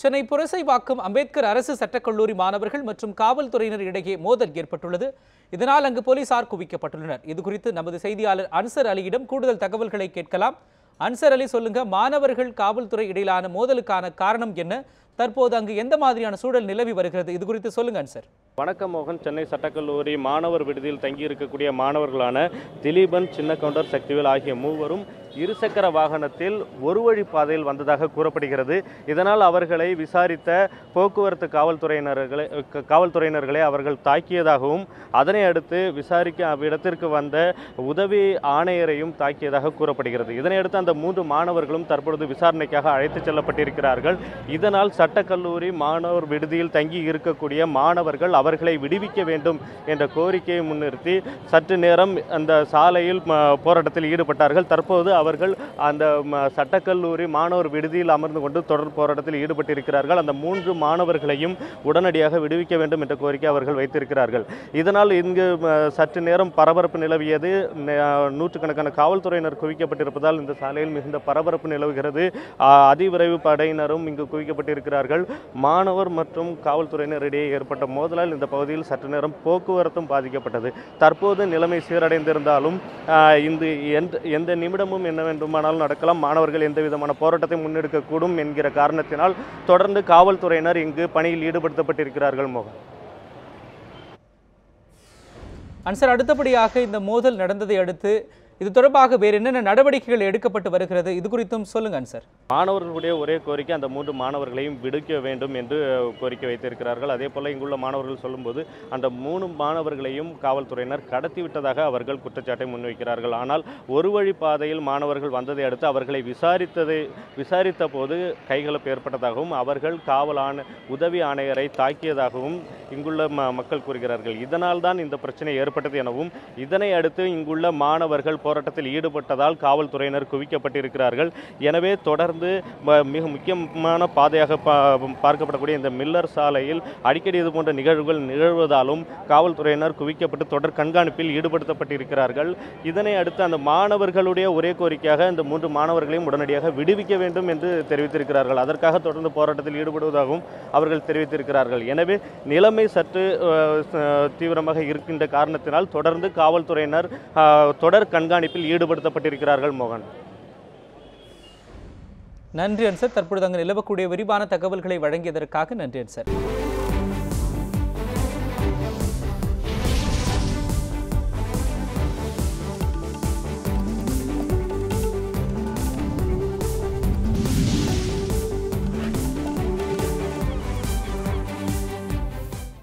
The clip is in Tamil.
சென்னை புரசைவாக்கம் அம்பேத்கர் அரசு சட்டக்கல்லூரி மாணவர்கள் மற்றும் காவல்துறையினர் இடையே மோதல் ஏற்பட்டுள்ளது. இதனால் அங்கு போலீசார் குவிக்கப்பட்டுள்ளனர். இது குறித்து நமது செய்தியாளர் அன்சர் அலியிடம் கூடுதல் தகவல்களை கேட்கலாம். அன்சர் அலி சொல்லுங்க மாணவர்கள் காவல்துறை இடையிலான மோதலுக்கான காரணம் என்ன? தற்போது அங்கு எந்த மாதிரியான சூழல் நிலவி வருகிறது? இது குறித்து சொல்லுங்க அன்சர். வணக்கம் மோகன். சென்னை சட்டக்கல்லூரி மாணவர் விடுதியில் தங்கியிருக்கக்கூடிய மாணவர்களான திலீபன் சின்ன கவுண்டர் சக்திவேல் ஆகிய மூவரும் இருசக்கர வாகனத்தில் ஒரு வழி பாதையில் வந்ததாக கூறப்படுகிறது. இதனால் அவர்களை விசாரித்த போக்குவரத்து காவல்துறையினர்களை காவல்துறையினர்களை அவர்கள் தாக்கியதாகவும் அதனை அடுத்து விசாரிக்க அவ்விடத்திற்கு வந்த உதவி ஆணையரையும் தாக்கியதாக கூறப்படுகிறது. இதனையடுத்து அந்த மூன்று மாணவர்களும் தற்பொழுது விசாரணைக்காக அழைத்துச் செல்லப்பட்டிருக்கிறார்கள். இதனால் சட்டக்கல்லூரி மாணவர் விடுதியில் தங்கி இருக்கக்கூடிய மாணவர்கள் அவர்களை விடுவிக்க வேண்டும் என்ற கோரிக்கையை முன்னிறுத்தி சற்று நேரம் அந்த சாலையில் போராட்டத்தில் ஈடுபட்டார்கள். தற்போது அவர்கள் அந்த சட்டக்கல்லூரி மாணவர் விடுதியில் அமர்ந்து கொண்டு தொடர் போராட்டத்தில் ஈடுபட்டிருக்கிறார்கள். அந்த மூன்று மாணவர்களையும் உடனடியாக விடுவிக்க வேண்டும் என்ற கோரிக்கை அவர்கள் வைத்திருக்கிறார்கள். இதனால் இங்கு சற்று நேரம் பரபரப்பு நிலவியது. நூற்றுக்கணக்கான காவல்துறையினர் குவிக்கப்பட்டிருப்பதால் இந்த சாலையில் மிகுந்த பரபரப்பு நிலவுகிறது. அதிவிரைவு படையினரும் இங்கு குவிக்கப்பட்டிருக்கிறார்கள். மாணவர் மற்றும் காவல்துறையினர் இடையே ஏற்பட்ட மோதலால் இந்த பகுதியில் சற்று நேரம் போக்குவரத்தும் பாதிக்கப்பட்டது. தற்போது நிலைமை சீரடைந்திருந்தாலும் இந்த எந்த எந்த நிமிடமும் என்ன வேண்டுமானாலும் நடக்கலாம். மாணவர்கள் எந்த விதமான போராட்டத்தை முன்னெடுக்கக்கூடும் என்கிற காரணத்தினால் தொடர்ந்து காவல்துறையினர் இங்கு பணியில் ஈடுபடுத்தப்பட்டிருக்கிறார்கள் மோகன். அன்சர் அடுத்தபடியாக இந்த மோதல் நடந்ததை அடுத்து இது தொடர்பாக வேறு என்னென்ன நடவடிக்கைகள் எடுக்கப்பட்டு வருகிறது? இது குறித்தும் சொல்லுங்கள் சார். மாணவர்களுடைய ஒரே கோரிக்கை அந்த மூன்று மாணவர்களையும் விடுக்க வேண்டும் என்று கோரிக்கை வைத்திருக்கிறார்கள். அதே போல் இங்குள்ள மாணவர்கள் சொல்லும்போது அந்த மூணு மாணவர்களையும் காவல்துறையினர் கடத்திவிட்டதாக அவர்கள் குற்றச்சாட்டை முன்வைக்கிறார்கள். ஆனால் ஒரு வழி பாதையில் மாணவர்கள் வந்ததை அடுத்து அவர்களை விசாரித்ததை விசாரித்த போது கைகலப்பு ஏற்பட்டதாகவும் அவர்கள் காவல் ஆணை உதவி ஆணையரை தாக்கியதாகவும் இங்குள்ள ம மக்கள் கூறுகிறார்கள். இதனால் தான் இந்த பிரச்சனை ஏற்பட்டது எனவும் இதனை அடுத்து இங்குள்ள மாணவர்கள் போராட்டத்தில் ஈடுபட்டதால் காவல்துறையினர் குவிக்கப்பட்டிருக்கிறார்கள். எனவே தொடர்ந்து மிக முக்கியமான பாதையாக பார்க்கப்படக்கூடிய இந்த மில்லர் சாலையில் அடிக்கடி இது போன்ற நிகழ்வுகள் நிகழ்வதாலும் காவல்துறையினர் குவிக்கப்பட்டு தொடர் கண்காணிப்பில் ஈடுபடுத்தப்பட்டிருக்கிறார்கள். இதனை அடுத்து அந்த மாணவர்களுடைய ஒரே கோரிக்கையாக இந்த மூன்று மாணவர்களையும் உடனடியாக விடுவிக்க வேண்டும் என்று தெரிவித்திருக்கிறார்கள். அதற்காக தொடர்ந்து போராட்டத்தில் ஈடுபடுவதாகவும் அவர்கள் தெரிவித்திருக்கிறார்கள். எனவே நிலைமை சற்று தீவிரமாக இருக்கின்ற காரணத்தினால் தொடர்ந்து காவல்துறையினர் தொடர் தொடர் கண்காணிப்பில் ஈடுபடுத்தப்பட்டிருக்கிறார்கள் மோகன். நன்றி அன்சர் தற்பொழுது அங்கு நிலவக்கூடிய விரிவான தகவல்களை வழங்கியதற்காக நன்றி அன்சர்